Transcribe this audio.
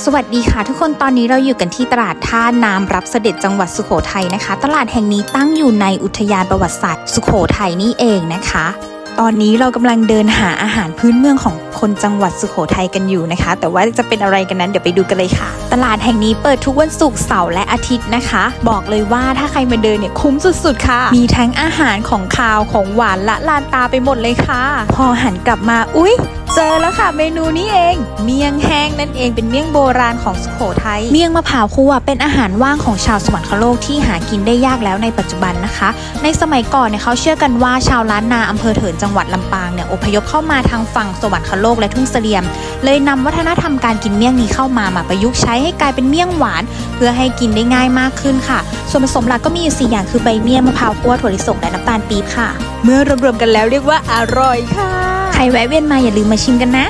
สวัสดีค่ะทุกคนตอนนี้เราอยู่กันที่ตลาดท่าน้ำรับเสด็จจังหวัดสุโขทัยนะคะ ตลาดแห่งนี้ตั้งอยู่ในอุทยานประวัติศาสตร์สุโขทัยนี่เองนะคะ ตอนนี้เรากำลังเดินหาอาหารพื้นเมืองของคนจังหวัดสุโขทัยกันอยู่นะคะ แต่ว่าจะเป็นอะไรกันนั้นเดี๋ยวไปดูกันเลยค่ะ ตลาดแห่งนี้เปิดทุกวันศุกร์เสาร์และอาทิตย์นะคะ บอกเลยว่าถ้าใครมาเดินเนี่ยคุ้มสุดๆค่ะ มีทั้งอาหารของคาวของหวานละลานตาไปหมดเลยค่ะ พอหันกลับมาอุ๊ย เจอแล้วค่ะเมนูนี้เอง เมี่ยงแห้งนั่นเองเป็นเมี่ยงโบราณของสุโขทัย เมี่ยงมะพร้าวคั่วเป็นอาหารว่างของชาวสวรรคโลกที่หากินได้ยากแล้วในปัจจุบันนะคะ ในสมัยก่อนเนี่ยเขาเชื่อกันว่าชาวล้านนาอำเภอเถินจังหวัดลำปางเนี่ยอพยพเข้ามาทางฝั่งสวรรคโลกและทุ่งเสลียม เลยนำวัฒนธรรมการกินเมี่ยงนี้เข้ามามาประยุกต์ใช้ให้กลายเป็นเมี่ยงหวาน เพื่อให้กินได้ง่ายมากขึ้นค่ะ ส่วนผสมหลักก็มีอยู่สี่อย่างคือใบเมี่ยงมะพร้าวคั่วถั่วลิสงและน้ำตาลปี๊บค่ะ เมื่อรวมๆกันแล้วเรียกว่าอร่อยค่ะ ใครแวะเวียนมาอย่าลืมมาชิมกันนะ